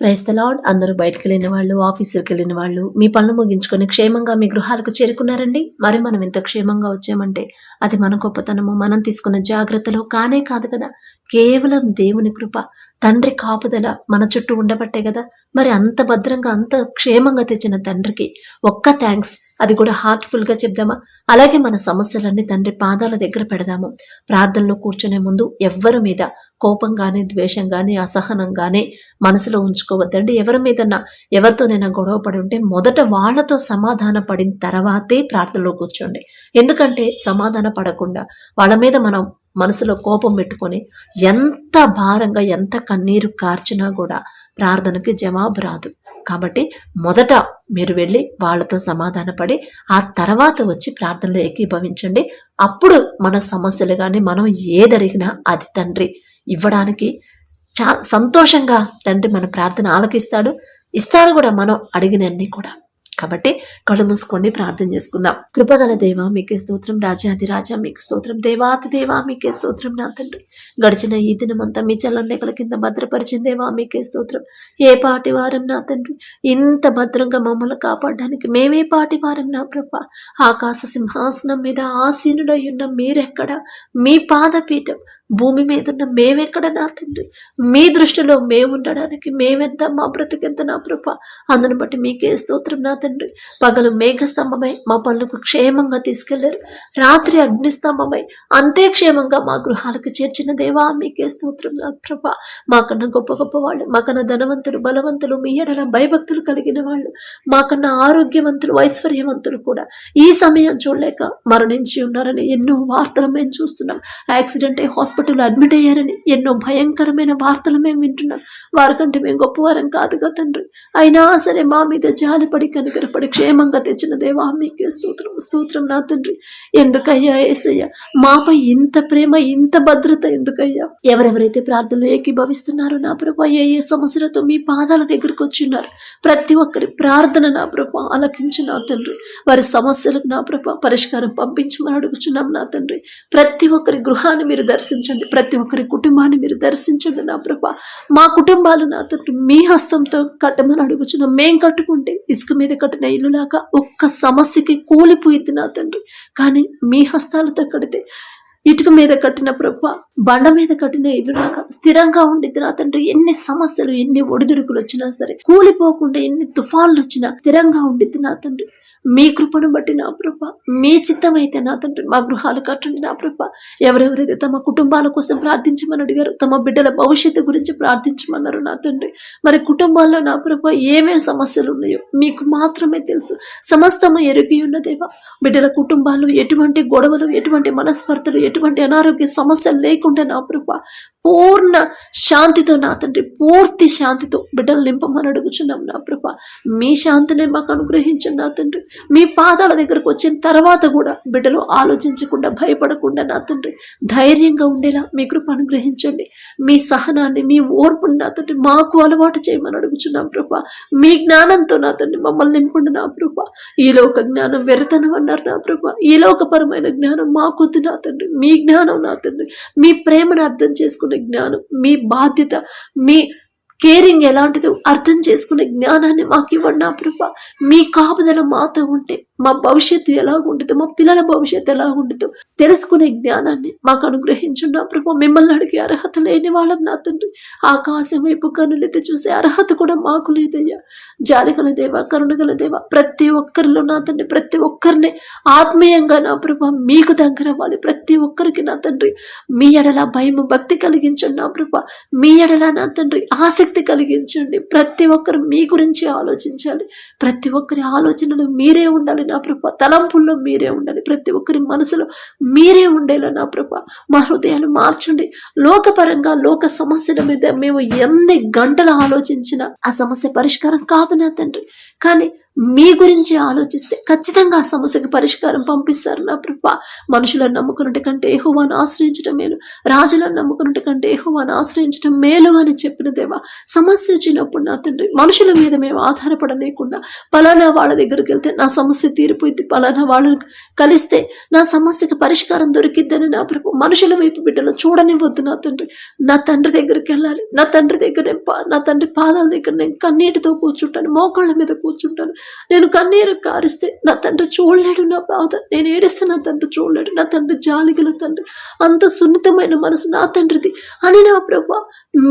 Price the lord. అందరూ బయటకు వెళ్ళిన వాళ్ళు ఆఫీసులకు వెళ్ళిన వాళ్ళు మీ పనులు ముగించుకొని క్షేమంగా మీ గృహాలకు చేరుకున్నారండి. మరి మనం ఎంత క్షేమంగా వచ్చామంటే అది మన గొప్పతనము మనం తీసుకున్న జాగ్రత్తలో కానే కాదు కదా. కేవలం దేవుని కృప తండ్రి కాపుదల మన చుట్టూ ఉండబట్టే కదా. మరి అంత భద్రంగా అంత క్షేమంగా తెచ్చిన తండ్రికి ఒక్క థ్యాంక్స్ అది కూడా హార్ట్ఫుల్గా చెప్దామా? అలాగే మన సమస్యలన్నీ తండ్రి పాదాల దగ్గర పెడదాము. ప్రార్థనలో కూర్చునే ముందు ఎవ్వరి మీద కోపం కానీ ద్వేషం కానీ అసహనం కానీ మనసులో ఉంచుకోవద్దండి. ఎవరి మీదన్నా ఎవరితోనైనా గొడవ పడి ఉంటే మొదట వాళ్ళతో సమాధాన పడిన తర్వాతే ప్రార్థనలో కూర్చోండి. ఎందుకంటే సమాధాన పడకుండా వాళ్ళ మీద మనం మనసులో కోపం పెట్టుకొని ఎంత భారంగా ఎంత కన్నీరు కార్చినా కూడా ప్రార్థనకి జవాబు రాదు. కాబట్టి మొదట మీరు వెళ్ళి వాళ్ళతో సమాధానపడి ఆ తర్వాత వచ్చి ప్రార్థనలో ఏకీభవించండి. అప్పుడు మన సమస్యలు కానీ మనం ఏదడిగినా అది తండ్రి ఇవ్వడానికి చా సంతోషంగా తండ్రి మన ప్రార్థన ఆలకిస్తాడు. ఇస్తాడు కూడా మనం అడిగినన్ని కూడా. కాబట్టి కళ్ళు మూసుకోండి ప్రార్థన చేసుకుందాం. కృపగల దేవ మీకే స్తోత్రం. రాజాది రాజా మీకు స్తోత్రం. దేవాతి దేవా మీకే స్తోత్రం నా తండ్రి. గడిచిన ఈ దినమంతా మీ చల్లనేకల కింద భద్రపరిచిన దేవా మీకే స్తోత్రం. ఏ పాటి వారం నా తండ్రి? ఇంత భద్రంగా మమ్మల్ని కాపాడడానికి మేమే పాటి వారం నా ప్రభ. ఆకాశ సింహాసనం మీద ఆసీనుడై ఉన్న మీరెక్కడ? మీ పాదపీఠం భూమి మీద ఉన్న మేమెక్కడ నా తండ్రి? మీ దృష్టిలో మేము ఉండడానికి మేమెంత మా బ్రతికెంత నా ప్రభ అందును బట్టి మీకే స్తోత్రం నా తండ్రి. పగలు మేఘస్తంభమై మా పనులకు క్షేమంగా తీసుకెళ్ళారు. రాత్రి అగ్నిస్తంభమై అంతే క్షేమంగా మా గృహాలకు చేర్చిన దేవా మీకే స్తోత్రం నా ప్రభ మాకన్నా గొప్ప గొప్ప వాళ్ళు మాకన్నా ధనవంతులు బలవంతులు మీ ఎడల భయభక్తులు కలిగిన వాళ్ళు మాకన్నా ఆరోగ్యవంతులు ఐశ్వర్యవంతులు కూడా ఈ సమయం చూడలేక మరణించి ఉన్నారని ఎన్నో వార్తలు మేము చూస్తున్నాం. యాక్సిడెంట్ అయి హాస్పిటల్లో అడ్మిట్ అయ్యారని ఎన్నో భయంకరమైన వార్తలు మేము వింటున్నాం. వారికంటే మేము గొప్పవారం కాదుగా తండ్రి. అయినా సరే మా మీద జాలిపడి కనికరపడి క్షేమంగా తెచ్చిన దేవా మీకే స్తోత్రం స్తోత్రం నా తండ్రి. ఎందుకయ్యా ఏసయ్య? మాపై ఇంత ప్రేమ ఇంత భద్రత ఎందుకయ్యా? ఎవరెవరైతే ప్రార్థనలు ఏకీభవిస్తున్నారో నా ప్రభా ఏ ఏ సమస్యలతో మీ పాదాల దగ్గరకు వచ్చి ఉన్నారు ప్రతి ఒక్కరి ప్రార్థన నా ప్రభా ఆలకించు నా తండ్రి. వారి సమస్యలకు నా ప్రభా పరిష్కారం పంపించమని అడుగుచున్నాం నా తండ్రి. ప్రతి ఒక్కరి గృహాన్ని మీరు దర్శించండి. ప్రతి ఒక్కరి కుటుంబాన్ని మీరు దర్శించండి నా ప్రభా. మా కుటుంబాలు నా తండ్రి మీ హస్తంతో కట్టమని అడుగుచున్నాం మేం కట్టుకుంటే ఇసుక మీద కట్టిన ఇల్లులాగా ఒక్క సమస్యకి కూలిపోయింది నా తండ్రి. కానీ మీ హస్తాలతో కడితే ఇటుక మీద కట్టిన ప్రభ బండ మీద కట్టిన ఇల్లు నాక స్థిరంగా ఉండిద్ది నా తండ్రి. ఎన్ని సమస్యలు ఎన్ని ఒడిదుడుకులు వచ్చినా సరే కూలిపోకుండా ఎన్ని తుఫాన్లు వచ్చినా స్థిరంగా ఉండిద్ది నా తండ్రి. మీ కృపను బట్టి నా ప్రభ మీ చిత్తమైతే నా తండ్రి. మా గృహాలు కట్టండి నా ప్రభ. ఎవరెవరైతే తమ కుటుంబాల కోసం ప్రార్థించమని అడిగారు తమ బిడ్డల భవిష్యత్తు గురించి ప్రార్థించమన్నారు నా తండ్రి. మరి కుటుంబాల్లో నా ప్రభ ఏమేమి సమస్యలు ఉన్నాయో మీకు మాత్రమే తెలుసు. సమస్తము ఎరిగి ఉన్నదేవా బిడ్డల కుటుంబాలు ఎటువంటి గొడవలు ఎటువంటి మనస్పర్ధలు ఎటువంటి అనారోగ్య సమస్యలు లేకుండా నా ప్రభ పూర్ణ శాంతితో నా తండ్రి పూర్తి శాంతితో బిడ్డలు నింపమని అడుగుచున్నాం నా ప్రభ. మీ శాంతినే మాకు అనుగ్రహించండి నా తండ్రి. మీ పాదాల దగ్గరకు వచ్చిన తర్వాత కూడా బిడ్డలు ఆలోచించకుండా భయపడకుండా నా తండ్రి ధైర్యంగా ఉండేలా మీ కృప అనుగ్రహించండి. మీ సహనాన్ని మీ ఓర్పుని నా తండ్రి మాకు అలవాటు చేయమని అడుగుచున్నాం ప్రభ. మీ జ్ఞానంతో నా తండ్రి మమ్మల్ని నింపండి నా ప్రభ. ఈ లోక జ్ఞానం వెరతనం అన్నారు నా ప్రభ. ఈ లోకపరమైన జ్ఞానం మాకొద్దు నా తండ్రి. మీ జ్ఞానం నా తండ్రి. మీ ప్రేమను అర్థం చేసుకునే జ్ఞానం మీ బాధ్యత మీ కేరింగ్ ఎలాంటిదో అర్థం చేసుకునే జ్ఞానాన్ని మాకు ఇవ్వండి నా ప్రభ. మీ కాపుదల మాతో ఉంటే మా భవిష్యత్తు ఎలా ఉంటుందో మా పిల్లల భవిష్యత్తు ఎలా ఉంటుందో తెలుసుకునే జ్ఞానాన్ని మాకు అనుగ్రహించండి నా ప్రభ. మిమ్మల్ని అడిగే అర్హత లేని వాళ్ళం నా తండ్రి. ఆకాశం వైపు కనులైతే చూసే అర్హత కూడా మాకు లేదయ్యా. జాలిగల దేవ కరుణగల దేవ ప్రతి ఒక్కరిలో నా తండ్రి ప్రతి ఒక్కరిని ఆత్మీయంగా నా ప్రభ మీకు దగ్గర అవ్వాలి. ప్రతి ఒక్కరికి నా తండ్రి. మీ ఎడల భయం భక్తి కలిగించండి నా ప్రభ. మీ ఎడల నా తండ్రి ఆసక్తి ఆసక్తి కలిగించండి. ప్రతి ఒక్కరు మీ గురించి ఆలోచించాలి. ప్రతి ఒక్కరి ఆలోచనలు మీరే ఉండాలి నా ప్రభ. తలంపుల్లో మీరే ఉండాలి. ప్రతి ఒక్కరి మనసులో మీరే ఉండేలా నా ప్రభ. మా హృదయాలు మార్చండి. లోకపరంగా లోక సమస్యల మీద మేము ఎన్ని గంటలు ఆలోచించినా ఆ సమస్య పరిష్కారం కాదు నా తండ్రి. కానీ మీ గురించి ఆలోచిస్తే ఖచ్చితంగా ఆ సమస్యకి పరిష్కారం పంపిస్తారు నా ప్రభ. మనుషులను నమ్ముకున్నట్టు కంటే ఏహోవాను ఆశ్రయించడం మేలు. రాజులను నమ్ముకున్నట్టు కంటే ఏహోవాను ఆశ్రయించడం మేలు అని చెప్పిన దేవా సమస్య వచ్చినప్పుడు నా తండ్రి మనుషుల మీద మేము ఆధారపడలేకుండా పలానా వాళ్ళ దగ్గరికి వెళ్తే నా సమస్య తీరిపోయింది. పలానా వాళ్ళని కలిస్తే నా సమస్యకి పరిష్కారం దొరికిద్దని నా ప్రభు మనుషుల వైపు బిడ్డలు చూడనివ్వద్దు నా తండ్రి. నా తండ్రి దగ్గరికి వెళ్ళాలి. నా తండ్రి దగ్గర పా- నా తండ్రి పాదాల దగ్గర నేను కన్నీటితో కూర్చుంటాను మోకాళ్ళ మీద కూర్చుంటాను. నేను కన్నీరు కారిస్తే నా తండ్రి చూడలేడు నా బాధ. నేను ఏడిస్తే నా తండ్రి చూడలేడు. నా తండ్రి జాలిగల తండ్రి. అంత సున్నితమైన మనసు నా తండ్రిది అని నా ప్రభా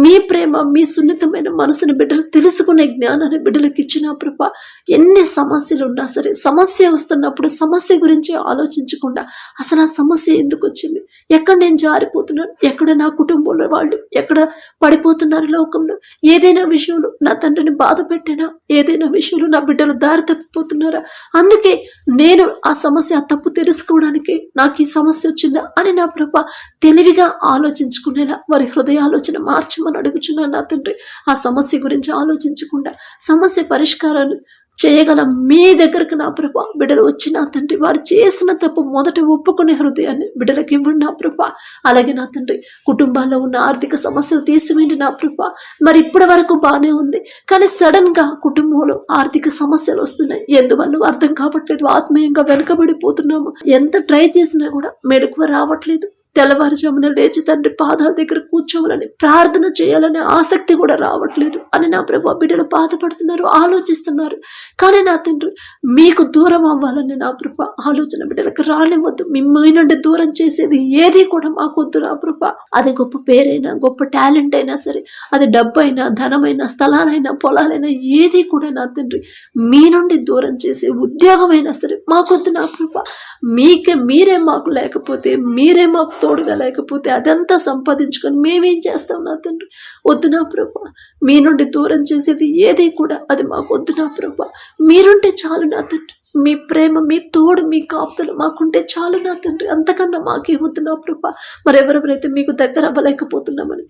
మీ ప్రేమ మీ సున్నితమైన మనసుని బిడ్డలు తెలుసుకునే జ్ఞానాన్ని బిడ్డలకు ఇచ్చిన ప్రభా ఎన్ని సమస్యలు ఉన్నా సరే సమస్య వస్తున్నప్పుడు సమస్య గురించి ఆలోచించకుండా అసలు ఆ సమస్య ఎందుకు వచ్చింది? ఎక్కడ నేను జారిపోతున్నాను? ఎక్కడ నా కుటుంబంలో వాళ్ళు? ఎక్కడ పడిపోతున్నారు లోకంలో? ఏదైనా విషయంలో నా తండ్రిని బాధ పెట్టినా ఏదైనా విషయంలో నా బిడ్డలు దారి తప్పిపోతున్నారా? అందుకే నేను ఆ సమస్య ఆ తప్పు తెలుసుకోవడానికి నాకు ఈ సమస్య వచ్చిందా అని నా ప్రభ తెలివిగా ఆలోచించుకునేలా వారి హృదయ ఆలోచన మార్చమని అడుగుచున్నాను నా తండ్రి. ఆ సమస్య గురించి ఆలోచించకుండా సమస్య పరిష్కారాన్ని చేయగల మీ దగ్గరకు నా ప్రభ బిడ్డలు వచ్చి నా తండ్రి వారు చేసిన తప్పు మొదట ఒప్పుకునే హృదయాన్ని బిడ్డలకి ఇవ్వండి నా ప్రభ. అలాగే నా తండ్రి కుటుంబాల్లో ఉన్న ఆర్థిక సమస్యలు తీసివేయండి నా ప్రభ. మరి ఇప్పటి వరకు బాగానే ఉంది కానీ సడన్గా కుటుంబంలో ఆర్థిక సమస్యలు వస్తున్నాయి. ఎందువల్ల? అర్థం కావట్లేదు. ఆత్మీయంగా వెనుకబడిపోతున్నాము. ఎంత ట్రై చేసినా కూడా మెలకువ రావట్లేదు. తెల్లవారుజామున లేచి తండ్రి పాదాల దగ్గర కూర్చోవాలని ప్రార్థన చేయాలనే ఆసక్తి కూడా రావట్లేదు అని నా ప్రభు బిడ్డలు బాధపడుతున్నారు ఆలోచిస్తున్నారు. కానీ నా తండ్రి మీకు దూరం అవ్వాలని నా ప్రభు ఆలోచన బిడ్డలకు రానివ్వద్దు. మిమ్మల్ని నుండి దూరం చేసేది ఏది కూడా మాకొద్దు నా ప్రభు. అది గొప్ప పేరైనా గొప్ప టాలెంట్ అయినా సరే అది డబ్బు అయినా ధనమైనా స్థలాలైనా పొలాలైనా ఏది కూడా నా తండ్రి మీ నుండి దూరం చేసే ఉద్యోగమైనా సరే మాకొద్దు నా ప్రభ. మీకే మీరే మాకు లేకపోతే మీరే మాకు తోడుగా లేకపోతే అదంతా సంపాదించుకొని మేమేం చేస్తాం నా తండ్రి? వద్దు నా ప్రభ. మీ నుండి దూరం చేసేది ఏది కూడా అది మాకు వద్దు నా ప్రభ. మీరుంటే చాలు నా తండ్రి. మీ ప్రేమ మీ తోడు మీ కాపుదలు మాకుంటే చాలు నా తండ్రి. అంతకన్నా మాకే వద్దు నా ప్రభ. మరెవరెవరైతే మీకు దగ్గర అవ్వలేకపోతున్నామని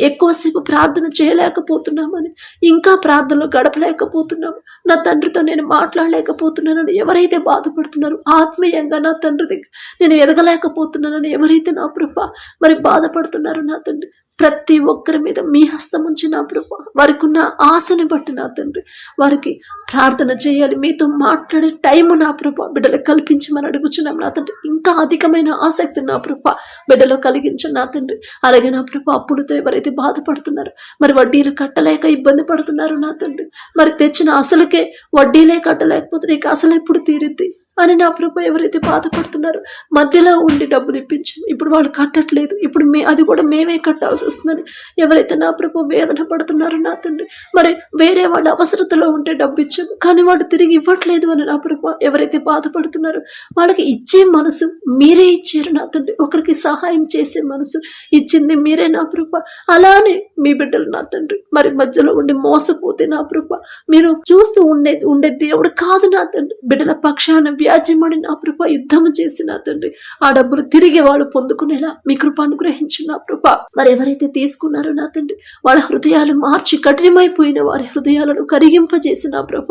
ఎక్కువసేపు ప్రార్థన చేయలేకపోతున్నామని ఇంకా ప్రార్థనలో గడపలేకపోతున్నాము నా తండ్రితో నేను మాట్లాడలేకపోతున్నానని ఎవరైతే బాధపడుతున్నారో ఆత్మీయంగా నా తండ్రి దగ్గర నేను ఎదగలేకపోతున్నానని ఎవరైతే నా ప్రభ మరి బాధపడుతున్నారో నా తండ్రి ప్రతి ఒక్కరి మీద మీ హస్తం ఉంచి నా ప్రభు. వారికి ఉన్న ఆశని బట్టి నా తండ్రి. వారికి ప్రార్థన చేయాలి. మీతో మాట్లాడే టైము నా ప్రభు. బిడ్డలు కల్పించమని అడుగుచున్నాం నా తండ్రి. ఇంకా అధికమైన ఆసక్తి నా ప్రభు. బిడ్డలో కలిగించండి నా తండ్రి. అలాగే నా ప్రభు అప్పుడుతో ఎవరైతే బాధపడుతున్నారో మరి వడ్డీలు కట్టలేక ఇబ్బంది పడుతున్నారు నా తండ్రి. మరి తెచ్చిన అసలుకే వడ్డీలే కట్టలేకపోతే నీకు అసలు ఎప్పుడు తీరిద్ది? అని నా ప్రభు ఎవరైతే బాధపడుతున్నారో మధ్యలో ఉండి డబ్బులు ఇప్పించాం ఇప్పుడు వాళ్ళు కట్టట్లేదు. ఇప్పుడు మే అది కూడా మేమే కట్టాల్సి వస్తుందని ఎవరైతే నా ప్రభు వేదన పడుతున్నారో నా తండ్రి మరి వేరే వాళ్ళ అవసరతలో ఉంటే డబ్బు ఇచ్చాము. కానీ వాడు తిరిగి ఇవ్వట్లేదు అని నా ప్రభు ఎవరైతే బాధపడుతున్నారో వాళ్ళకి ఇచ్చే మనసు మీరే ఇచ్చారు నా తండ్రి. ఒకరికి సహాయం చేసే మనసు ఇచ్చింది మీరే నా ప్రభు. అలానే మీ బిడ్డలు నా తండ్రి. మరి మధ్యలో ఉండి మోసపోతే నా ప్రభు. మీరు చూస్తూ ఉండే ఉండే దేవుడు కాదు నా తండ్రి. బిడ్డల పక్షాన వ్యాజ్యమడి నా ప్రభ యుద్ధం చేసిన తండ్రి ఆ డబ్బులు తిరిగి వాళ్ళు పొందుకునేలా మీ కృప అనుగ్రహించు నా ప్రభ. మరి ఎవరైతే తీసుకున్నారో నా తండ్రి వాళ్ళ హృదయాలు మార్చి కఠినమైపోయిన వారి హృదయాలను కరిగింపజేసిన నా ప్రభ.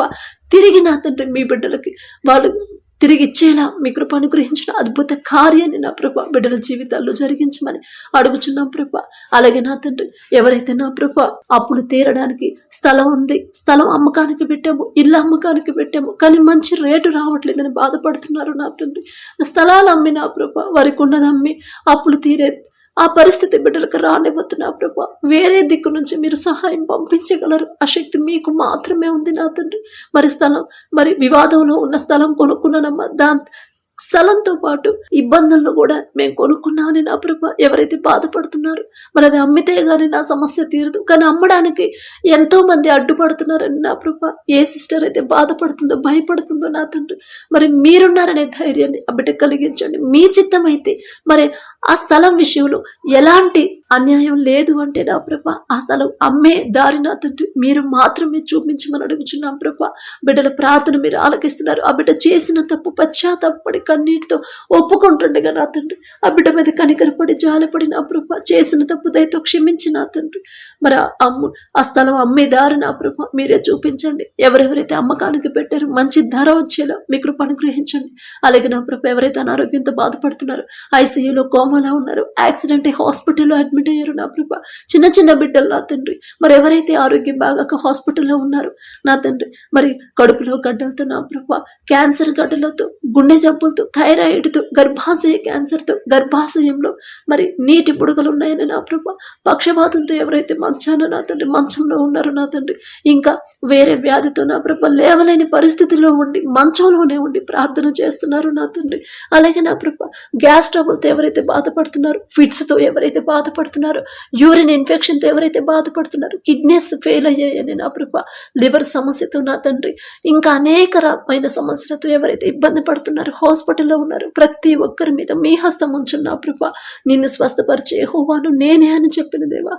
తిరిగి నా తండ్రి మీ బిడ్డలకి వాళ్ళు తిరిగి ఇచ్చేలా మీ కృప అనుగ్రహించిన అద్భుత కార్యాన్ని నా ప్రభ బిడ్డల జీవితాల్లో జరిగించమని అడుగుచున్నాం ప్రభ. అలాగే నా తండ్రి ఎవరైతే నా ప్రభ అప్పులు తీరడానికి స్థలం ఉంది స్థలం అమ్మకానికి పెట్టాము ఇల్లు అమ్మకానికి పెట్టాము కానీ మంచి రేటు రావట్లేదని బాధపడుతున్నారు నా తండ్రి. స్థలాలు అమ్మి నా ప్రభ వారికి ఉన్నది అమ్మి అప్పులు తీరే ఆ పరిస్థితి బిడ్డలకు రానివ్వద్దు నా ప్రభా. వేరే దిక్కు నుంచి మీరు సహాయం పంపించగలరు. ఆ శక్తి మీకు మాత్రమే ఉంది నా తండ్రి. మరి స్థలం మరి వివాదంలో ఉన్న స్థలం కొనుక్కున్నానమ్మా. దాని స్థలంతో పాటు ఇబ్బందులను కూడా మేము కొనుక్కున్నామని నా ప్రభ ఎవరైతే బాధపడుతున్నారు మరి అది అమ్మితే గాని నా సమస్య తీరదు. కానీ అమ్మడానికి ఎంతో మంది అడ్డుపడుతున్నారని నా ప్రభ ఏ సిస్టర్ అయితే బాధపడుతుందో భయపడుతుందో నా తండ్రి మరి మీరున్నారనే ధైర్యాన్ని ఆ బిడ్డ కలిగించండి. మీ చిత్తమైతే మరి ఆ స్థలం విషయంలో ఎలాంటి అన్యాయం లేదు అంటే నా ప్రభ. ఆ స్థలం అమ్మే దారి నా తండ్రి. మీరు మాత్రమే చూపించమని అడుగుచున్నాం ప్రభ. బిడ్డల ప్రార్థన మీరు ఆలకిస్తున్నారు. ఆ బిడ్డ చేసిన తప్పు పశ్చాత్తాపడి కన్నీటితో ఒప్పుకుంటుండగా నా తండ్రి. ఆ బిడ్డ మీద కనికరపడి జాలపడి నా ప్రభ. చేసిన తప్పు దయతో క్షమించి నా తండ్రి. మరి అమ్ము ఆ స్థలం అమ్మే దారి నా ప్రభ. మీరే చూపించండి. ఎవరెవరైతే అమ్మకానికి పెట్టారో మంచి ధర వచ్చేలా మీ కృప అనుగ్రహించండి. అలాగే నా ప్రభ ఎవరైతే అనారోగ్యంతో బాధపడుతున్నారో ఐసీయూలో కోమాలో ఉన్నారు యాక్సిడెంట్ హాస్పిటల్లో అడ్మిట్ బిడ్డయ్యారు నా ప్రభ. చిన్న చిన్న బిడ్డలు నా తండ్రి. మరి ఎవరైతే ఆరోగ్యం బాగాక హాస్పిటల్లో ఉన్నారో నా తండ్రి. మరి కడుపులో గడ్డలతో నా ప్రభ. క్యాన్సర్ గడ్డలతో గుండె జబ్బులతో థైరాయిడ్తో గర్భాశయ క్యాన్సర్తో గర్భాశయంలో మరి నీటి బుడగలు ఉన్నాయని నా ప్రభ. పక్షపాతంతో ఎవరైతే మంచాన నా తండ్రి మంచంలో ఉన్నారో నా తండ్రి ఇంకా వేరే వ్యాధితో నా ప్రభ లేవలేని పరిస్థితిలో ఉండి మంచంలోనే ఉండి ప్రార్థన చేస్తున్నారు నా తండ్రి. అలాగే నా ప్రభ గ్యాస్ ట్రబుల్తో ఎవరైతే బాధపడుతున్నారో ఫిట్స్తో ఎవరైతే బాధపడుతున్నారో యూరిన్ ఇన్ఫెక్షన్తో ఎవరైతే బాధపడుతున్నారో కిడ్నీస్ ఫెయిల్ అయ్యాయని నా ప్రభ లివర్ సమస్యతో నా తండ్రి ఇంకా అనేక రకమైన సమస్యలతో ఎవరైతే ఇబ్బంది పడుతున్నారో హాస్పిటల్లో ఉన్నారు ప్రతి ఒక్కరి మీద మీ హస్తం ఉంచున్న నా ప్రభ. నిన్ను స్వస్థపరిచే హోవాను నేనే అని చెప్పిన దేవా.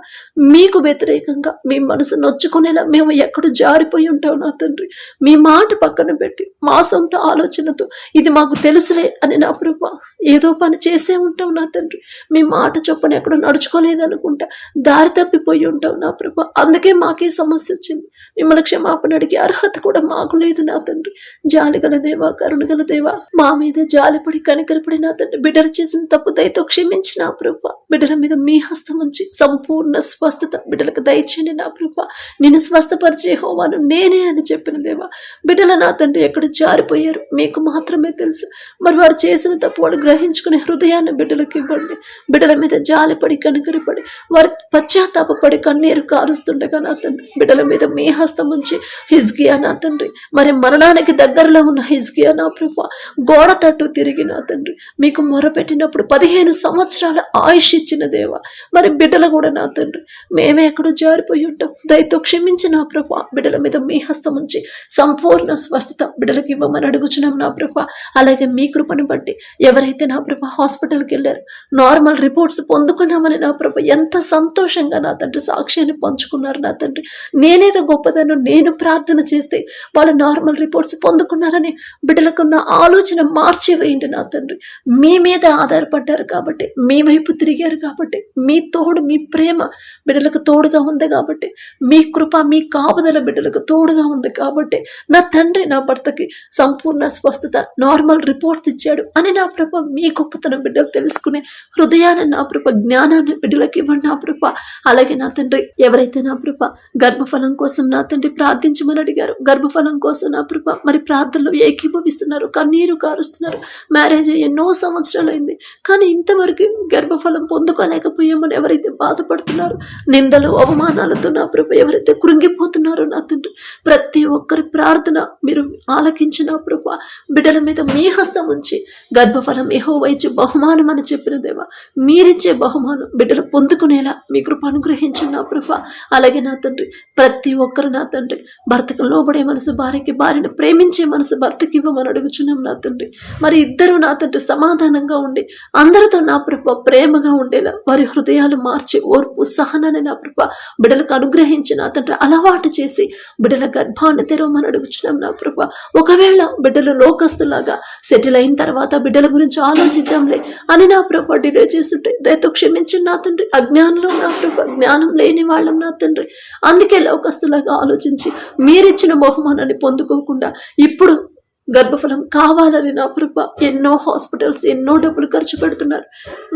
మీకు వ్యతిరేకంగా మీ మనసు నొచ్చుకునేలా మేము ఎక్కడ జారిపోయి ఉంటాం నా తండ్రి. మీ మాట పక్కన పెట్టి మా సొంత ఆలోచనతో ఇది మాకు తెలుసులే అని నా ప్రభ ఏదో పని చేసే ఉంటాం నా తండ్రి. మీ మాట చొప్పున ఎక్కడ నడుచుకోలేదనుకుంటా. దారి తప్పిపోయి ఉంటాం నా ప్రభ. అందుకే మాకే సమస్య వచ్చింది. మిమ్మల్ని క్షమాపణ అడిగే అర్హత కూడా మాకు లేదు నా తండ్రి. జాలిగల దేవా కరుణగల దేవా మా మీద జాలిపడి కనికరపడి నా తండ్రి. బిడ్డలు చేసిన తప్పు దయతో క్షమించి నా ప్రభ. బిడ్డల మీద మీ హస్తం ఉంచి సంపూర్ణ స్వస్థత బిడ్డలకు దయచేయండి నా ప్రభ. నేను స్వస్థపరిచే హోవాను నేనే అని చెప్పిన దేవా. బిడ్డల నా తండ్రి ఎక్కడ జారిపోయారు? మీకు మాత్రమే తెలుసు. మరి వారు చేసిన తప్పు వాడు గ్రహించుకునే హృదయాన్ని బిడ్డలకు ఇవ్వండి. బిడ్డల మీద జాలిపడి కనికరపడి వారి పశ్చాత్తాపడి కన్నీరు కారుస్తుండగా నా తండ్రి బిడ్డల మీద మీ హస్తం ఉంచి హిజ్గియా నా తండ్రి. మరి మరణానికి దగ్గరలో ఉన్న హిజ్గియా నా ప్రభ గోడ తట్టు తిరిగి నా తండ్రి. మీకు మొరపెట్టినప్పుడు పదిహేను సంవత్సరాల ఆయుష్ ఇచ్చిన దేవ మరి బిడ్డలు కూడా నా తండ్రి. మేమే ఎక్కడో జారిపోయి ఉంటాం. దయతో క్షమించి నా ప్రభ బిడ్డల మీద మీ హస్తం ఉంచి సంపూర్ణ స్వస్థత బిడ్డలకు ఇవ్వమని అడుగుచున్నాం నా ప్రభ. అలాగే మీ కృపను బట్టి ఎవరైతే నా ప్రభ హాస్పిటల్కి వెళ్ళారు. నార్మల్ రిపోర్ట్స్ పొందుకున్నామని నా ప్రభ ఎంత సంతోషంగా నా తండ్రి సాక్ష్యాన్ని పంచుకున్నారు నా తండ్రి. నేనేదో గొప్పదను నేను ప్రార్థన చేస్తే వాళ్ళు నార్మల్ రిపోర్ట్స్ పొందుకున్నారని బిడ్డలకున్న ఆలోచన మార్చివేయండి నా తండ్రి. మీ మీద ఆధారపడ్డారు కాబట్టి మీ వైపు తిరిగారు కాబట్టి మీ తోడు మీ ప్రేమ బిడ్డలకు తోడుగా ఉంది కాబట్టి మీ కృప మీ కాపుదల బిడ్డలకు తోడుగా ఉంది కాబట్టి నా తండ్రి నా భర్తకి సంపూర్ణ స్వస్థత నార్మల్ రిపోర్ట్స్ ఇచ్చాడు అని నా ప్రభ మీ గొప్పతనం బిడ్డలు తెలుసుకునే హృదయాన్ని నా ప్రభ జ్ఞానాన్ని బిడ్డలకి ఇవ్వండి నా ప్రభ అలాగే నా తండ్రి ఎవరైతే నా ప్రభ గర్భఫలం కోసం నా తండ్రి ప్రార్థించమని అడిగారు. గర్భఫలం కోసం నా ప్రభ మరి ప్రార్థనలు ఏకీభవిస్తున్నారు కన్నీరు కారుస్తున్నారు. మ్యారేజ్ ఎన్నో సంవత్సరాలు అయింది. కానీ ఇంతవరకు గర్భఫలం పొందుకోలేకపోయామని ఎవరైతే బాధపడుతున్నారు నిందలు అవమానాలతో నా ప్రభ ఎవరైతే కృంగిపోతున్నారో నా తండ్రి ప్రతి ఒక్కరి ప్రార్థన మీరు ఆలకించిన ప్రభ బిడ్డల మీద మీ హస్తం ఉంచి గర్భఫలం ఏహో వైద్య బహుమానం అని చెప్పిన దేవా మీరిచ్చే బహుమానం బిడ్డలు పొందుకునేలా మీ కృప అనుగ్రహించిన నా ప్రభ. అలాగే నా తండ్రి ప్రతి ఒక్కరు నా తండ్రి భర్తకు లోబడే మనసు భార్యకి భార్యను ప్రేమించే మనసు భర్తకి ఇవ్వమని అడుగుచున్నాం నా తండ్రి. మరి ఇద్దరు నా తండ్రి సమాధానంగా ఉండి అందరితో నా ప్రభ ప్రేమగా ఉండేలా వారి హృదయాలు మార్చి ఓర్పు సహనాన్ని నా ప్రభ బిడ్డలకు అనుగ్రహించి నా తండ్రి అలవాటు చేసి బిడ్డల గర్భాన్ని తెరవమని అడుగుచున్నాం నా ప్రభ. ఒకవేళ బిడ్డలు లోకస్తులాగా సెటిల్ అయిన తర్వాత బిడ్డల గురించి ఆలోచిద్దాంలే అని నా ప్రభా డిలే చేస్తుంటే దయతో క్షమించండి నా తండ్రి. అజ్ఞానంలో నా ప్రభా జ్ఞానం లేని వాళ్ళం నా తండ్రి. అందుకే లోకస్తులాగా ఆలోచించి మీరిచ్చిన బహుమానాన్ని పొందుకోకుండా ఇప్పుడు గర్భఫలం కావాలని నా ప్రభ. ఎన్నో హాస్పిటల్స్ ఎన్నో డబ్బులు ఖర్చు పెడుతున్నారు.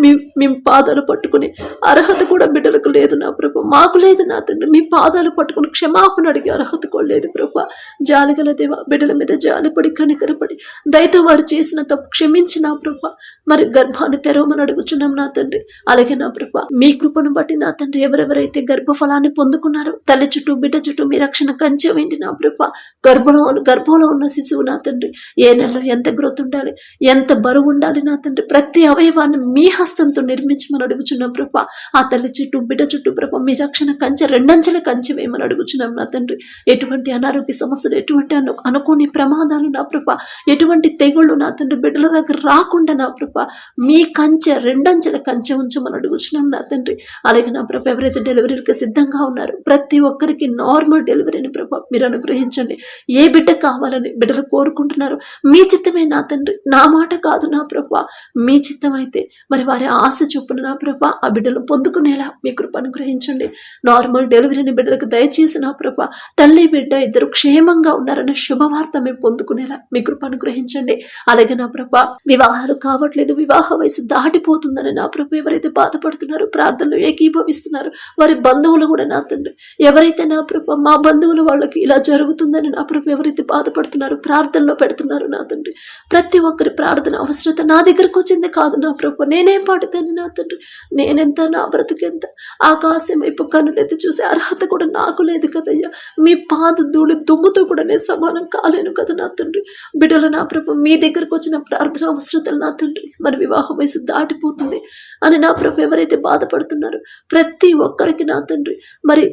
మీ మీ పాదాలు పట్టుకుని అర్హత కూడా బిడ్డలకు లేదు నా ప్రభ. మాకు లేదు నా తండ్రి. మీ పాదాలు పట్టుకుని క్షమాపణ అడిగే అర్హత కూడా లేదు ప్రభ. జాలిగల దేవ బిడ్డల మీద జాలిపడి కనికరపడి దయతో వారు చేసిన తప్పు క్షమించి నా ప్రభ. మరి గర్భాన్ని తెరవమని అడుగుచున్నాం నా తండ్రి. అలాగే నా ప్రభ మీ కృపను బట్టి నా తండ్రి ఎవరెవరైతే గర్భఫలాన్ని పొందుకున్నారో తల్లి చుట్టూ బిడ్డ చుట్టూ మీ రక్షణ కంచె వేయండి నా ప్రభ. గర్భంలో గర్భంలో ఉన్న శిశువు నా తండ్రి. తండ్రి. ఏ నెలలో ఎంత గ్రోత్ ఉండాలి ఎంత బరువు ఉండాలి నా తండ్రి. ప్రతి అవయవాన్ని మీ హస్తంతో నిర్మించమని అడుగుచున్నాం ప్రభా. ఆ తల్లి చుట్టూ బిడ్డ చుట్టూ ప్రభా మీ రక్షణ కంచె రెండంచెల కంచె వేయమని అడుగుచున్నాం నా తండ్రి. ఎటువంటి అనారోగ్య సమస్యలు ఎటువంటి అను అనుకోని ప్రమాదాలు నా ప్రభా. ఎటువంటి తెగుళ్ళు నా తండ్రి బిడ్డల దగ్గర రాకుండా నా ప్రభా. మీ కంచె రెండంచెల కంచె ఉంచమని అడుగుచున్నాం నా తండ్రి. అలాగే నా ప్రభ ఎవరైతే డెలివరీకి సిద్ధంగా ఉన్నారు ప్రతి ఒక్కరికి నార్మల్ డెలివరీని ప్రభా మీరు అనుగ్రహించండి. ఏ బిడ్డ కావాలని బిడ్డలు కోరుకుంటున్నారు మీ చిత్తమే నా తండ్రి. నా మాట కాదు నా ప్రభా మీ చిత్తం అయితే మరి వారి ఆశ చొప్పున నా ప్రభా ఆ బిడ్డలు పొందుకునేలా మీ కృప అనుగ్రహించండి. నార్మల్ డెలివరీని బిడ్డలకు దయచేసి నా ప్రభా తల్లి బిడ్డ ఇద్దరు క్షేమంగా ఉన్నారన్న శుభవార్త మేము పొందుకునేలా మీ కృప అనుగ్రహించండి. అలాగే నా ప్రభా వివాహాలు కావట్లేదు. వివాహ వయసు దాటిపోతుందని నా ప్రభు ఎవరైతే బాధపడుతున్నారో ప్రార్థనలు ఏకీభవిస్తున్నారు వారి బంధువులు కూడా నా తండ్రి. ఎవరైతే నా ప్రభు మా బంధువుల వాళ్ళకి ఇలా జరుగుతుందని నా ప్రభు ఎవరైతే బాధపడుతున్నారో ప్రార్థనలో పెడుతున్నారు నా తండ్రి. ప్రతి ఒక్కరి ప్రార్థన అవసరత నా దగ్గరకు వచ్చింది కాదు నా ప్రభు. నేనేం పాడుతాను నా తండ్రి? నేనెంత నా బ్రతుకెంత? ఆకాశం వైపు కన్నులైతే చూసే అర్హత కూడా నాకు లేదు కదయ్యా. మీ పాద ధూళి దుమ్ముతో కూడా నేను సమానం కాలేను కదా నా తండ్రి. బిడ్డలు నా ప్రభు మీ దగ్గరకు వచ్చిన ప్రార్థన అవసరతలు నా తండ్రి. మరి వివాహం వయసు దాటిపోతుంది అని నా ప్రభు ఎవరైతే బాధపడుతున్నారో ప్రతి ఒక్కరికి నా తండ్రి. మరి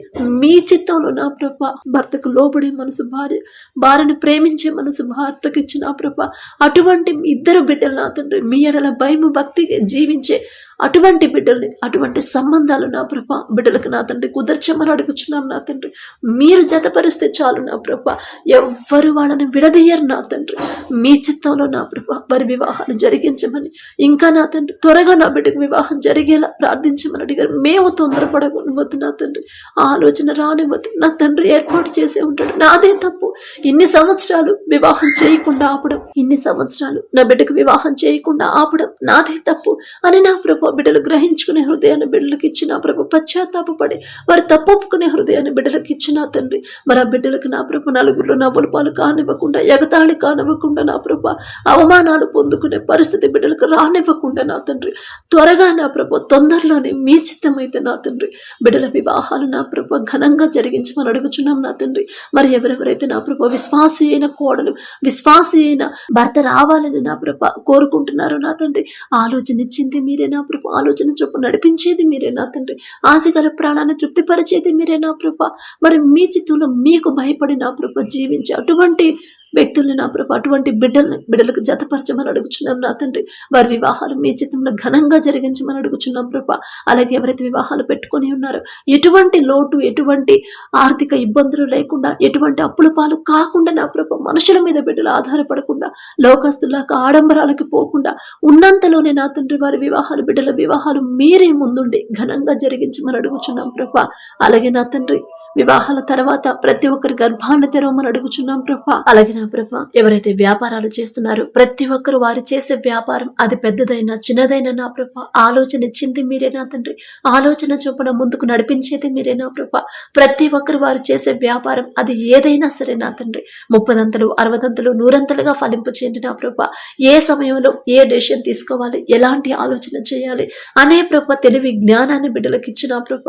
మీ చిత్తంలో నా ప్రభు భర్తకు లోబడే మనసు భార్య భార్యను ప్రేమించే మనసు భార్య భర్తకు ఇచ్చిన నా ప్రభ. అటువంటి ఇద్దరు బిడ్డలు నా తండ్రి మీ ఎడల భయము భక్తి జీవించే అటువంటి బిడ్డల్ని అటువంటి సంబంధాలు నా ప్రభ బిడ్డలకు నా తండ్రి కుదర్చమని అడుగుచున్నాం నా తండ్రి. మీరు జతపరిస్తే చాలు నా ప్రభ. ఎవ్వరు వాళ్ళని విడదీయరు నా తండ్రి. మీ చిత్తంలో నా ప్రభ వారి వివాహాలు జరిగించమని ఇంకా నా తండ్రి త్వరగా నా బిడ్డకు వివాహం జరిగేలా ప్రార్థించమని అడిగారు. మేము తొందరపడవద్దు నా తండ్రి. ఆలోచన రానివ్వద్దు. నా తండ్రి ఏర్పాటు చేసే ఉంటాడు. నాదే తప్పు. ఇన్ని సంవత్సరాలు వివాహం చేయకుండా ఆపడం. ఇన్ని సంవత్సరాలు నా బిడ్డకు వివాహం చేయకుండా ఆపడం నాదే తప్పు అని నా ప్రభ బిడ్డలు గ్రహించుకునే హృదయాన్ని బిడ్డలకు ఇచ్చిన ప్రభు పశ్చాత్తాపడి వారి తప్పొప్పుకునే హృదయాన్ని బిడ్డలకు ఇచ్చిన తండ్రి. మరి ఆ బిడ్డలకు నా ప్రభు నలుగురు నవ్వుల కానివ్వకుండా ఎగతాళి కానివ్వకుండా నా ప్రభు అవమానాలు పొందుకునే పరిస్థితి బిడ్డలకు రానివ్వకుండా నా తండ్రి. త్వరగా నా ప్రభు తొందరలోనే మీ చిత్తమైతే నా తండ్రి. బిడ్డల వివాహాలు నా ప్రభు ఘనంగా జరిగించమని అడుగుచున్నాం నా తండ్రి. మరి ఎవరెవరైతే నా ప్రభు విశ్వాసి అయిన కోడలు విశ్వాసి అయిన భర్త రావాలని నా ప్రభ కోరుకుంటున్నారు నా తండ్రి ఆలోచన ఇచ్చింది మీరే నా ప్రభు. ఆలోచన చొప్పు నడిపించేది మీరే నా తండ్రి. ఆశగల ప్రాణాన్ని తృప్తిపరిచేది మీరే నా ప్రభ. మరి మీ చిత్తులో మీకు భయపడి నా ప్రభ జీవించే అటువంటి వ్యక్తుల్ని నా ప్రభు అటువంటి బిడ్డల్ని బిడ్డలకు జతపరచమని అడుగుచున్నాం నా తండ్రి. వారి వివాహాలు మీ చిత్తంలో ఘనంగా జరిగించమని అడుగుచున్నాం ప్రభా. అలాగే ఎవరైతే వివాహాలు పెట్టుకొని ఉన్నారో ఎటువంటి లోటు ఎటువంటి ఆర్థిక ఇబ్బందులు లేకుండా ఎటువంటి అప్పుల పాలు కాకుండా నా ప్రభా మనుషుల మీద బిడ్డలు ఆధారపడకుండా లోకస్తులాగా ఆడంబరాలకు పోకుండా ఉన్నంతలోనే నా తండ్రి వారి వివాహాలు బిడ్డల వివాహాలు మీరే ముందుండి ఘనంగా జరిగించమని అడుగుచున్నాం ప్రభా. అలాగే నా తండ్రి వివాహాల తర్వాత ప్రతి ఒక్కరి గర్భాన్ని తెరవమని అడుగుచున్నాం ప్రభా. అలాగే నా ప్రభా ఎవరైతే వ్యాపారాలు చేస్తున్నారో ప్రతి ఒక్కరు వారు చేసే వ్యాపారం అది పెద్దదైనా చిన్నదైనా నా ప్రభా. ఆలోచన ఇచ్చింది మీరే నా తండ్రి. ఆలోచన చొప్పున ముందుకు నడిపించేది మీరే నా ప్రభా. ప్రతి ఒక్కరు వారు చేసే వ్యాపారం అది ఏదైనా సరే నా తండ్రి. ముప్పదంతలు అరవదంతలు నూరంతలుగా ఫలింపు చేయండి నా ప్రభా. ఏ సమయంలో ఏ డెసిషన్ తీసుకోవాలి ఎలాంటి ఆలోచన చేయాలి అనే ప్రభ తెలివి జ్ఞానాన్ని బిడ్డలకు ఇచ్చిన ప్రభ.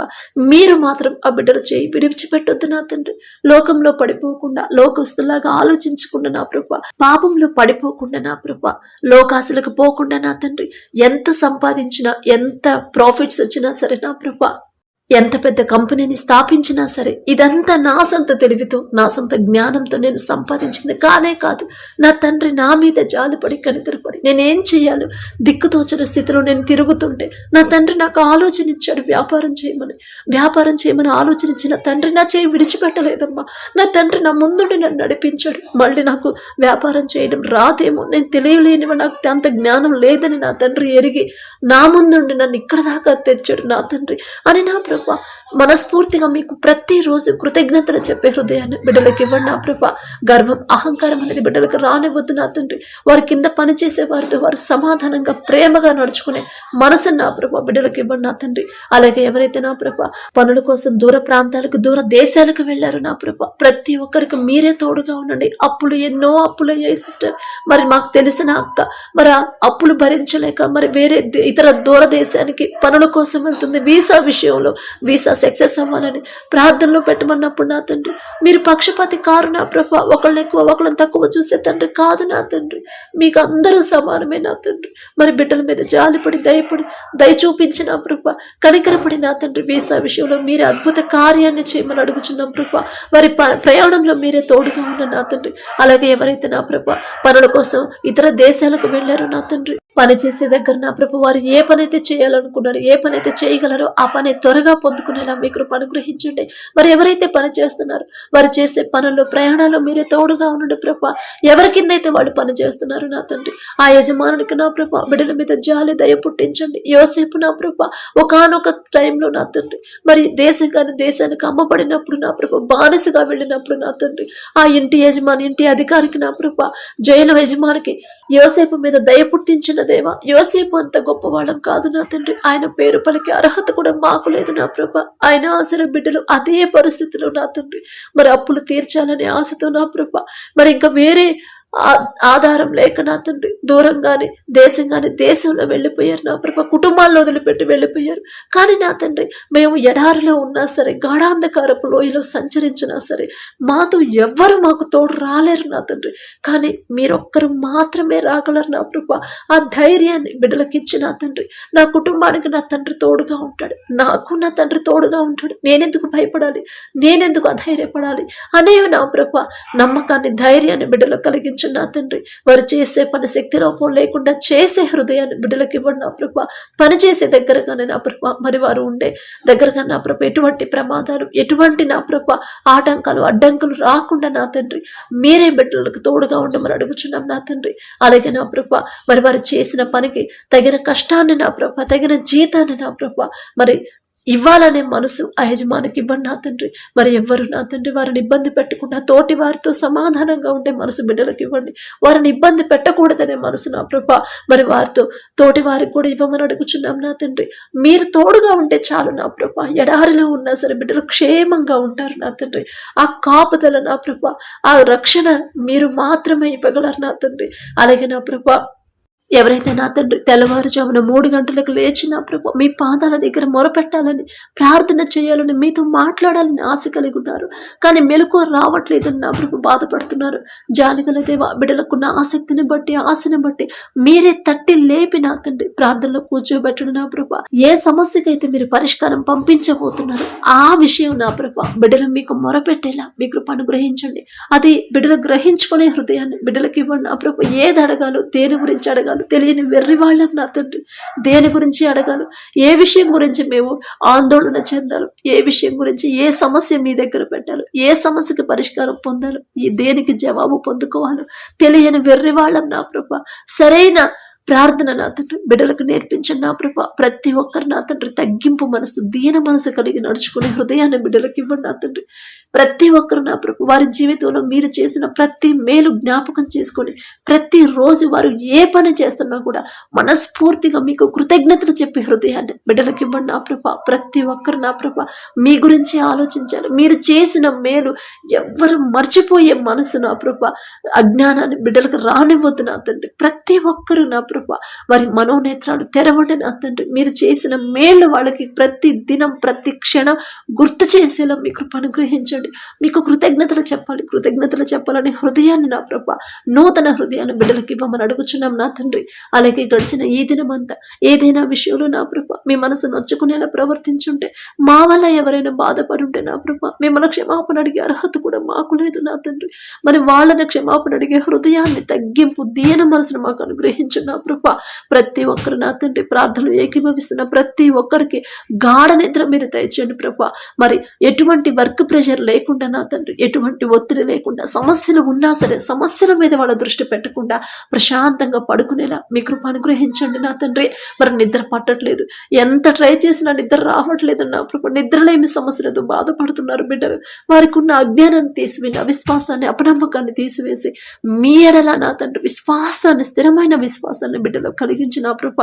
మీరు మాత్రం ఆ బిడ్డలు చేయి విడిచిపెట్టొద్దు నా తండ్రి. లోకంలో పడిపోకుండా లోకస్తులాగా ఆలోచించకుండా నా ప్రభ. పాపంలో పడిపోకుండా నా ప్రభ. లోకాసులకు పోకుండా నా తండ్రి. ఎంత సంపాదించినా ఎంత ప్రాఫిట్స్ వచ్చినా సరే నా ప్రభ. ఎంత పెద్ద కంపెనీని స్థాపించినా సరే ఇదంతా నా సొంత తెలివితో నా సొంత జ్ఞానంతో నేను సంపాదించింది కానే కాదు. నా తండ్రి నా మీద జాలిపడి కనికరపడి నేనేం చేయాలో దిక్కుతోచని స్థితిలో నేను తిరుగుతుంటే నా తండ్రి నాకు ఆలోచన ఇచ్చాడు వ్యాపారం చేయమని. వ్యాపారం చేయమని ఆలోచన ఇచ్చిన తండ్రి నా చేయి విడిచిపెట్టలేదమ్మా. నా తండ్రి నా ముందుండి నన్ను నడిపించాడు. మళ్ళీ నాకు వ్యాపారం చేయడం రాదేమో. నేను తెలియలేనివా నాకు అంత జ్ఞానం లేదని నా తండ్రి ఎరిగి నా ముందుండి నన్ను ఇక్కడ దాకా తెచ్చాడు నా తండ్రి అని నా ప్రభ. మనస్ఫూర్తిగా మీకు ప్రతిరోజు కృతజ్ఞతలు చెప్పే హృదయాన్ని బిడ్డలకు ఇవ్వండి నా ప్రభు. గర్వం అహంకారం అనేది బిడ్డలకు రానివ్వద్దు నా తండ్రి. వారి కింద పనిచేసే వారితో వారు సమాధానంగా ప్రేమగా నడుచుకునే మనసు నా ప్రభ బిడ్డలకు ఇవ్వండి నా తండ్రి. అలాగే ఎవరైతే నా ప్రభ పనుల కోసం దూర ప్రాంతాలకు దూర దేశాలకు వెళ్ళారు నా ప్రభ ప్రతి ఒక్కరికి మీరే తోడుగా ఉండండి. అప్పులు ఎన్నో అప్పులు అయ్యాయి సిస్టర్. మరి మాకు తెలిసిన అక్క మరి అప్పులు భరించలేక మరి వేరే దే- ఇతర దూర దేశానికి పనుల కోసం వెళ్తుంది వీసా విషయంలో. వీసా సక్సెస్ అవ్వాలని ప్రార్థనలో పెట్టమన్నప్పుడు నా తండ్రి మీరు పక్షపాతి కారు నా ప్రభ? ఒకళ్ళని ఎక్కువ ఒకళ్ళని తక్కువ చూసే తండ్రి కాదు నా తండ్రి. మీకు అందరూ సమానమే నా తండ్రి. మరి బిడ్డల మీద జాలిపడి దయపడి దయ చూపించిన ప్రభ కనికరపడి నా తండ్రి వీసా విషయంలో మీరే అద్భుత కార్యాన్ని చేయమని అడుగుచున్నాం ప్రభ వారి ప్రయాణంలో మీరే తోడుగా ఉన్న నా తండ్రి. అలాగే ఎవరైతే నా ప్రభ పనుల కోసం ఇతర దేశాలకు వెళ్ళారో నా తండ్రి పని చేసే దగ్గర నా ప్రభు వారు ఏ పని అయితే ఏ పని అయితే చేయగలరో ఆ పని త్వరగా పొందుకునేలా మీ కృప అనుగ్రహించండి. మరి ఎవరైతే పని చేస్తున్నారు వారు చేసే పనుల్లో ప్రయాణాల్లో మీరే తోడుగా ఉండండి ప్రభ. ఎవరి కింద అయితే వాళ్ళు పని చేస్తున్నారు నా తండ్రి ఆ యజమానునికి నా ప్రభ బిడ్డల మీద జాలి దయ పుట్టించండి. యోసేపు నా ప్రభ ఒకనొక టైంలో నా తండ్రి. మరి దేశంగాని దేశానికి అమ్మబడినప్పుడు నా ప్రభ బానిసగా వెళ్ళినప్పుడు నా తండ్రి ఆ ఇంటి యజమాని ఇంటి అధికారికి నా ప్రభ జైలు యజమానికి యోసేపు మీద దయ పుట్టించిన దేవా యోసేపు అంత గొప్పవాళ్ళం కాదు నా తండ్రి. ఆయన పేరు పలికి అర్హత కూడా మాకు లేదు నా నా ప్రభ. ఆయన ఆశల బిడ్డలు అదే పరిస్థితిలో నా తండ్రి. మరి అప్పులు తీర్చాలనే ఆశతో నా ప్రభ. మరి ఇంకా వేరే ఆధారం లేక నా తండ్రి దూరంగానే దేశంగానే దేశంలో వెళ్ళిపోయారు. నా ప్రభ కుటుంబాల్లో వదిలిపెట్టి వెళ్ళిపోయారు. కానీ నా తండ్రి మేము ఎడారిలో ఉన్నా సరే గాఢాంధకారపు లోయలో సంచరించినా సరే మాతో ఎవ్వరు మాకు తోడు రాలేరు నా తండ్రి. కానీ మీరొక్కరు మాత్రమే రాగలరు నా ప్రభ. ఆ ధైర్యాన్ని బిడ్డలకిచ్చి నా తండ్రి. నా కుటుంబానికి నా తండ్రి తోడుగా ఉంటాడు. నాకు నా తండ్రి తోడుగా ఉంటాడు. నేనెందుకు భయపడాలి? నేనెందుకు అధైర్యపడాలి? అనేవి నా ప్రభ నమ్మకాన్ని ధైర్యాన్ని బిడ్డలకు కలిగించు నా తండ్రి. వారు చేసే పని శక్తి లోపం లేకుండా చేసే హృదయాన్ని బిడ్డలకు ఇవ్వండి నా ప్రభ. పని చేసే దగ్గరగానే నా ప్రభ. మరి వారు ఉండే దగ్గరగా నా ప్రభ. ఎటువంటి ప్రమాదాలు ఎటువంటి నా ప్రభ. ఆటంకాలు అడ్డంకులు రాకుండా నా తండ్రి. మీరే బిడ్డలకు తోడుగా ఉండమని అడుగుచున్నాం నా తండ్రి. అలాగే నా ప్రభ మరి వారు చేసిన పనికి తగిన కష్టాన్ని నా ప్రభ తగిన జీతాన్ని నా ప్రభ మరి ఇవ్వాలనే మనసు ఆ యజమానికి ఇవ్వండి నా తండ్రి. మరి ఎవ్వరు నా తండ్రి? వారిని ఇబ్బంది పెట్టకుండా తోటి వారితో సమాధానంగా ఉండే మనసు బిడ్డలకు ఇవ్వండి. వారిని ఇబ్బంది పెట్టకూడదనే మనసు నా ప్రభ. మరి వారితో తోటి వారికి కూడా ఇవ్వమని అడుగుచున్నాం నా తండ్రి. మీరు తోడుగా ఉంటే చాలు నా ప్రభ. ఎడారిలో ఉన్నా సరే బిడ్డలు క్షేమంగా ఉంటారు నా తండ్రి. ఆ కాపుదల నా ప్రభ. ఆ రక్షణ మీరు మాత్రమే ఇవ్వగలరు నా తండ్రి. అలాగే నా ప్రభ ఎవరైతే నా తండ్రి తెల్లవారుజామున మూడు గంటలకు లేచిన ప్రభు మీ పాదాల దగ్గర మొరపెట్టాలని ప్రార్థన చేయాలని మీతో మాట్లాడాలని ఆశ కలిగి ఉన్నారు. కానీ మెలకు రావట్లేదని నా ప్రభు బాధపడుతున్నారు. జాలిగల దేవ బిడ్డలకున్న ఆసక్తిని బట్టి ఆశని బట్టి మీరే తట్టి లేపి నా తండ్రి ప్రార్థనలో కూర్చోబెట్టడు నా ప్రభ. ఏ సమస్యకైతే మీరు పరిష్కారం పంపించబోతున్నారు ఆ విషయం నా ప్రభ బిడ్డలు మీకు మొరపెట్టేలా మీ కృపను అనుగ్రహించండి. అది బిడ్డలు గ్రహించుకునే హృదయాన్ని బిడ్డలకి ఇవ్వండి. నా ప్రభు ఏది అడగాలో దేని గురించి అడగాలి తెలియని వెర్రి వాళ్ళం నా తండ్రి. దేని గురించి అడగాలి ఏ విషయం గురించి మేము ఆందోళన చెందాలి ఏ విషయం గురించి ఏ సమస్య మీ దగ్గర పెట్టాలి ఏ సమస్యకి పరిష్కారం పొందాలి ఈ దేనికి జవాబు పొందుకోవాలో తెలియని వెర్రి వాళ్ళం నా ప్రభ సరైన ప్రార్థన నా తండ్రి బిడ్డలకు నేర్పించిన నా ప్రభ ప్రతి ఒక్కరు నా తండ్రి తగ్గింపు మనసు దీన మనసు కలిగి నడుచుకునే హృదయాన్ని బిడ్డలకు ఇవ్వండి నా తండ్రి. ప్రతి ఒక్కరు నా ప్రభు వారి జీవితంలో మీరు చేసిన ప్రతి మేలు జ్ఞాపకం చేసుకొని ప్రతి రోజు వారు ఏ పని చేస్తున్నా కూడా మనస్ఫూర్తిగా మీకు కృతజ్ఞతలు చెప్పే హృదయాన్ని బిడ్డలకు ఇవ్వండి నా ప్రభ. ప్రతి ఒక్కరు నా ప్రభ మీ గురించి ఆలోచించాలి. మీరు చేసిన మేలు ఎవ్వరు మర్చిపోయే మనసు నా ప్రభ. అజ్ఞానాన్ని బిడ్డలకు రానివ్వద్దు నా తండ్రి. ప్రతి ఒక్కరు నా ప్రభ వారి మనోనేత్రాలు తెరవండి నా తండ్రి మీరు చేసిన మేళ్ళు వాళ్ళకి ప్రతి దినం ప్రతి క్షణం గుర్తు చేసేలా మీ కృప అనుగ్రహించండి. మీకు కృతజ్ఞతలు చెప్పాలి కృతజ్ఞతలు చెప్పాలని హృదయాన్ని నా ప్రభ నూతన హృదయాన్ని బిడ్డలకి ఇవ్వమని అడుగుచున్నాం నా తండ్రి. అలాగే గడిచిన ఈ దినమంతా ఏదైనా విషయంలో నా ప్రభ మీ మనసు నొచ్చుకునేలా ప్రవర్తించుంటే మా వల్ల ఎవరైనా బాధపడుంటే నా ప్రభ మిమ్మల్ని క్షమాపణ అడిగే అర్హత కూడా మాకు లేదు నా తండ్రి. మరి వాళ్ళని క్షమాపణ అడిగే హృదయాన్ని తగ్గింపు దీన మనసును మాకు అనుగ్రహించు నా కృప ప్రతి ఒక్కరు నా తండ్రి ప్రార్థనలు ఏకీభవిస్తున్న ప్రతి ఒక్కరికి గాఢ నిద్ర మీరు దయచేయండి ప్రభా. మరి ఎటువంటి వర్క్ ప్రెషర్ లేకుండా నా తండ్రి ఎటువంటి ఒత్తిడి లేకుండా సమస్యలు ఉన్నా సరే సమస్యల మీద వాళ్ళ దృష్టి పెట్టకుండా ప్రశాంతంగా పడుకునేలా మీ కృప అనుగ్రహించండి నా తండ్రి. మరి నిద్ర పట్టట్లేదు. ఎంత ట్రై చేసినా నిద్ర రావట్లేదు నా ప్రభు. నిద్రలేమి సమస్యలతో బాధపడుతున్నారు బిడ్డలు. వారికి ఉన్న అజ్ఞానాన్ని తీసివేసి అవిశ్వాసాన్ని అపనమ్మకాన్ని తీసివేసి మీ ఎడల నా తండ్రి విశ్వాసాన్ని స్థిరమైన విశ్వాసాన్ని సమాధానాన్ని బిడ్డలో కలిగించిన ప్రభ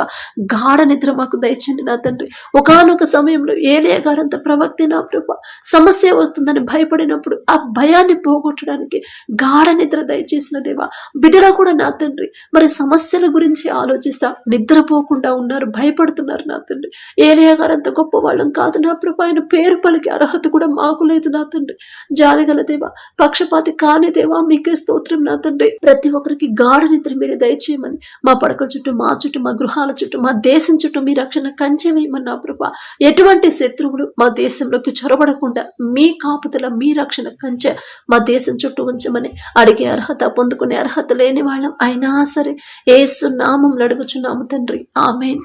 గాఢ నిద్ర మాకు దయచండి నా తండ్రి. ఒకానొక సమయంలో ఏలియా గారంత ప్రవక్తి నా ప్రభ. సమస్య వస్తుందని భయపడినప్పుడు ఆ భయాన్ని పోగొట్టడానికి గాఢ నిద్ర దయచేసిన దేవా బిడ్డలో కూడా నా తండ్రి. మరి సమస్యల గురించి ఆలోచిస్తా నిద్రపోకుండా ఉన్నారు భయపడుతున్నారు నా తండ్రి. ఏలియా గారంత గొప్ప వాళ్ళం కాదు నా ప్రభ. ఆయన పేరు పలికి అర్హత కూడా మాకు లేదు నా తండ్రి. జాలిగల దేవా పక్షపాతి కాని దేవా మీకే స్తోత్రం నా తండ్రి. ప్రతి ఒక్కరికి గాఢ నిద్ర మీరే దయచేయమని మా పడకల చుట్టూ మా చుట్టూ మా గృహాల చుట్టూ మా దేశం చుట్టూ మీ రక్షణ కంచె వేయమని నా ప్రభా. ఎటువంటి శత్రువులు మా దేశంలోకి చొరబడకుండా మీ కాపుదల మీ రక్షణ కంచె మా దేశం చుట్టూ ఉంచమని అడిగే అర్హత పొందుకునే అర్హత లేని వాళ్ళం అయినా సరే ఏసు నామం అడుగుచున్నాము తండ్రి. ఆమెన్.